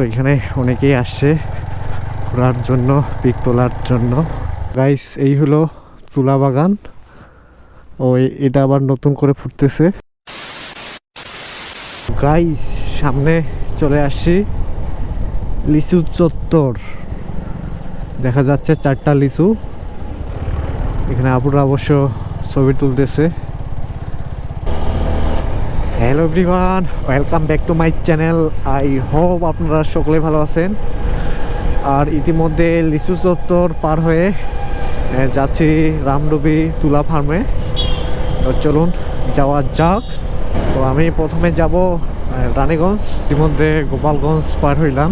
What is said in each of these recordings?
তো এখানে অনেকেই আসছে ঘোরার জন্য, পিক তোলার জন্য। গাইস এই হলো তুলা বাগান। ও এটা আবার নতুন করে ফুটতেছে। গাইস সামনে চলে আসছি লিচু চত্বর। দেখা যাচ্ছে চারটা লিচু। এখানে আপুরা অবশ্য ছবি তুলতেছে। Hello everyone welcome back to my channel I hope আপনারা সকলে ভালো আছেন। আর ইতিমধ্যে লিচু চত্বর পার হয়ে যাচ্ছি রামডুবি তুলা ফার্মে। তো চলুন, যাওয়া যাক। তো আমি প্রথমে যাব রানীগঞ্জ, ইতিমধ্যে গোপালগঞ্জ পার হইলাম।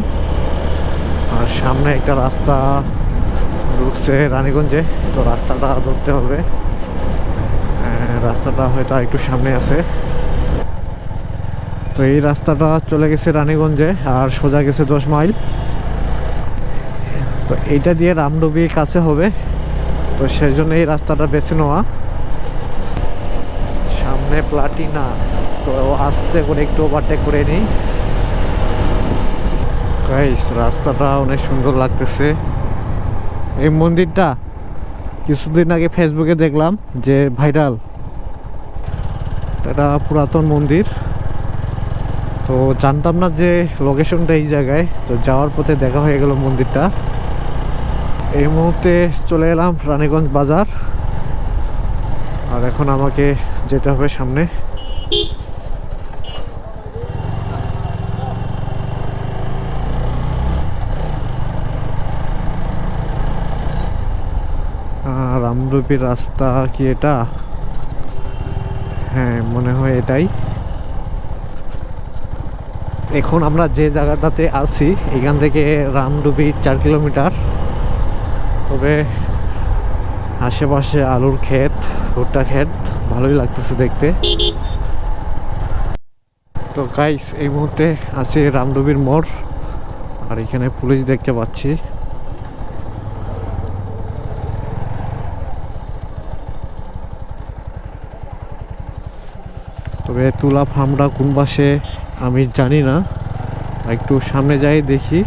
আর সামনে একটা রাস্তা ঢুকছে রানীগঞ্জে, তো রাস্তাটা ধরতে হবে। রাস্তাটা হয়তো একটু সামনে আছে। তো এই রাস্তাটা চলে গেছে রানীগঞ্জে আর সোজা গেছে দশ মাইল। তো এইটা দিয়ে রামডুবি কাছে হবে। তো সেই জন্য এই রাস্তাটা বেছে নেওয়া। সামনে প্লাটিনা। তো আস্তে করে একটু ওভারটেক করে নিই। রাস্তাটা অনেক সুন্দর লাগতেছে। এই মন্দিরটা কিছুদিন আগে ফেসবুকে দেখলাম যে ভাইরাল এটা পুরাতন মন্দির। তো জানতাম না যে লোকেশনটা এই জায়গায়। তো যাওয়ার পথে দেখা হয়ে গেল মন্দিরটা। এই মুহূর্তে চলে এলাম রানীগঞ্জ বাজার। আর এখন আমাকে যেতে হবে সামনে। আহ, রামরূপীর রাস্তা কি এটা? হ্যাঁ মনে হয় এটাই। এখন আমরা যে জায়গাটাতে আছি, এখান থেকে রামডুবি চার কিলোমিটার। তবে আশেপাশে আলুর ক্ষেত, ভুট্টা ক্ষেত, ভালোই লাগতেছে দেখতে। তো গাইস এই মুহূর্তে আছে রামডুবির মোড়, আর এখানে পুলিশ দেখতে পাচ্ছি। তবে তুলা ফার্মটা কোন পাশে আমি জানি না। একটু সামনে যাই দেখি।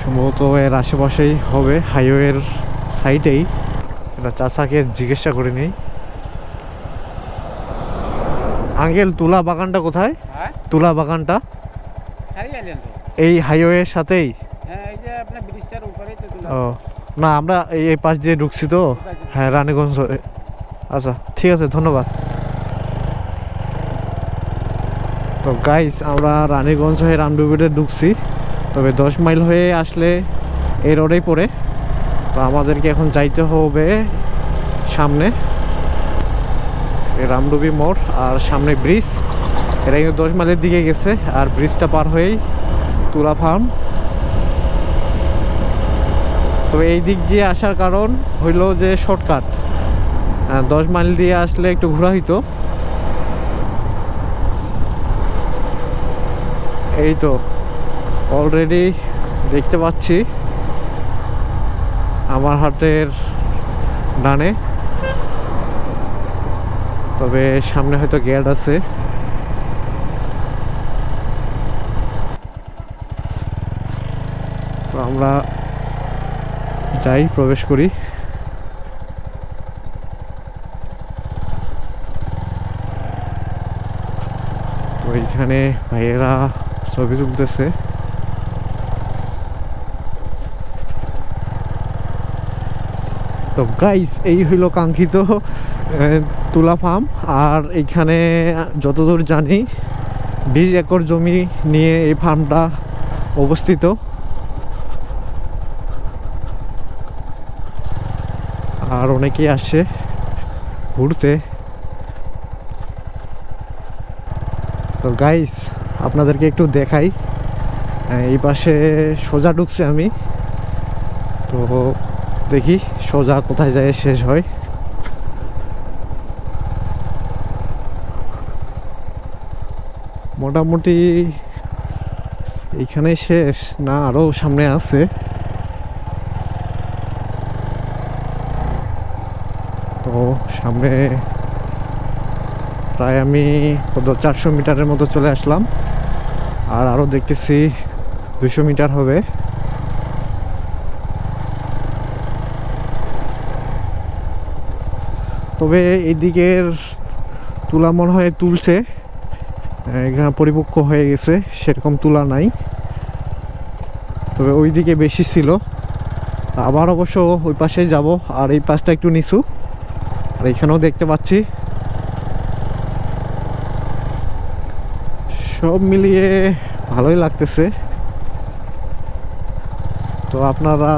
সম্ভবত এর আশেপাশেই হবে হাইওয়ের সাইডেই এটা চাচাকে জিজ্ঞাসা করে নেই। আঙ্কেল তুলা বাগানটা কোথায়? হ্যাঁ? তুলা বাগানটা? তো। এই হাইওয়ের সাথেই? হ্যাঁ ও না আমরা এই পাশ দিয়ে ঢুকছি তো। হ্যাঁ রানীগঞ্জ। আচ্ছা ঠিক আছে ধন্যবাদ। তো গাইস আমরা রানীগঞ্জ হয়ে রামডুবিতে ঢুকছি। তবে দশ মাইল হয়ে আসলে এই রোডেই পড়ে। তো আমাদেরকে এখন যাইতে হবে সামনে। রামডুবি মোড় আর সামনে ব্রিজ এটা কিন্তু দশ মাইলের দিকে গেছে আর ব্রিজটা পার হয়েই তুলা ফার্ম তবে এই দিক দিয়ে আসার কারণ হইল যে শর্টকাট দশ মাইল দিয়ে আসলে একটু ঘোরা হইতো। এই তো অলরেডি দেখতে পাচ্ছি আমার হাতের ডানে। তবে সামনে হয়তো গেট আছে। তো আমরা যাই, প্রবেশ করি। তো এইখানে ভাইয়েরা ছবি তুলতেছে তো গাইস এই হইল কাঙ্ক্ষিত তুলা ফার্ম আর এইখানে যতদূর জানি, বিশ একর জমি নিয়ে এই ফার্মটা অবস্থিত। আর অনেকেই আসে ঘুরতে। তো গাইস আপনাদেরকে একটু দেখাই। এই পাশে সোজা ঢুকছে আমি। তো দেখি সোজা কোথায় যায় শেষ হয়। মোটামুটি এইখানে শেষ, না আরও সামনে আছে। তো সামনে প্রায় আমি কত, চারশো মিটারের মতো চলে আসলাম। আর আরও দেখতেছি দুশো মিটার হবে। তবে এইদিকের তুলা মনে হয় তুলছে এখানে পরিপক্ক হয়ে গেছে, সেরকম তুলা নাই। তবে ওই দিকে বেশি ছিল। আবার অবশ্য ওই পাশে যাব, আর এই পাশটা একটু নিচু। আর এখানেও দেখতে পাচ্ছি সব মিলিয়ে ভালোই লাগতেছে। তো আপনারা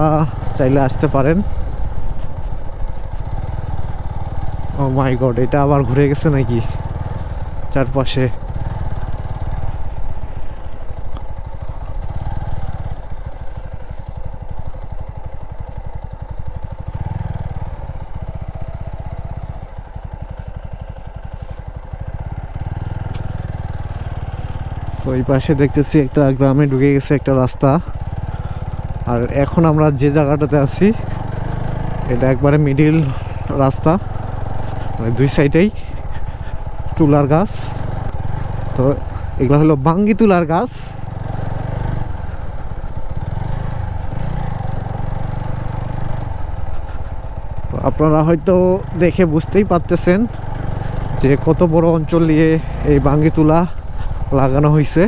চাইলে আসতে পারেন। ও মাই গড এটা আবার ঘুরে গেছে নাকি? চারপাশে। তো এই পাশে দেখতেছি একটা গ্রামে ঢুকে গেছে একটা রাস্তা। আর এখন আমরা যে জায়গাটাতে আছি, এটা একবারে মিডিল রাস্তা। মানে দুই সাইডেই তুলার গাছ। তো এগুলো হলো বাঙ্গি তুলার গাছ। আপনারা হয়তো দেখে বুঝতেই পারতেছেন যে কত বড় অঞ্চল নিয়ে এই বাঙ্গি তুলা লাগানো হয়েছে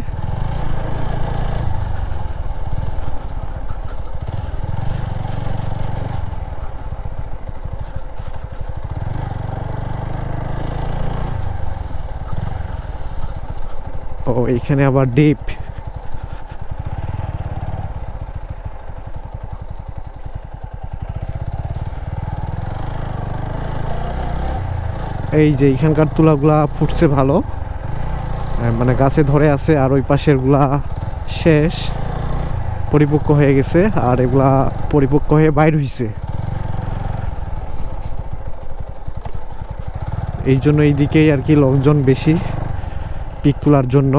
ও এখানে আবার ডিপ। এই যে এখানকার তুলাগুলা ফুটছে ভালো। মানে গাছে ধরে আছে আর ওই পাশেরগুলা শেষ, পরিপক্ক হয়ে গেছে আর এগুলা পরিপক্ক হয়ে বাইর হইছে। এই জন্য এইদিকেই আর কি লোকজন বেশি পিক তোলার জন্য।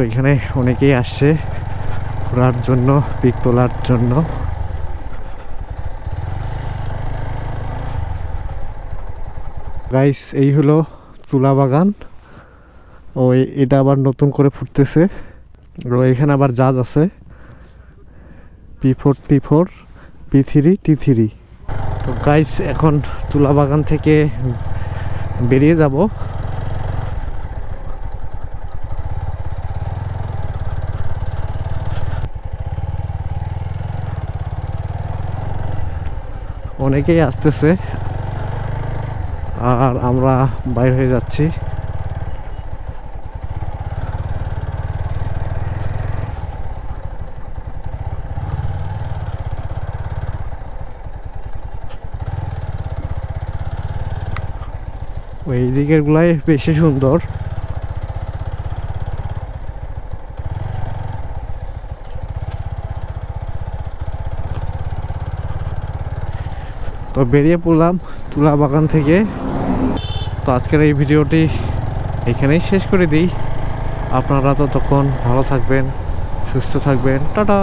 তো এখানে অনেকেই আসছে ঘোরার জন্য, পিক তোলার জন্য। গাইস এই হলো তুলা বাগান। ও এটা আবার নতুন করে ফুটতেছে। এখানে আবার জাজ আছে। P four T four P three T three তো গাইস এখন তুলা বাগান থেকে বেরিয়ে যাব। অনেকেই আসতেছে। আর আমরা বাইর হয়ে যাচ্ছি। ওই দিকের গুলাই বেশি সুন্দর। তো বেরিয়ে পড়লাম তুলা বাগান থেকে। তো আজকের এই ভিডিওটি এখানেই শেষ করে দিই। আপনারা তো তখন ভালো থাকবেন, সুস্থ থাকবেন। টাটা!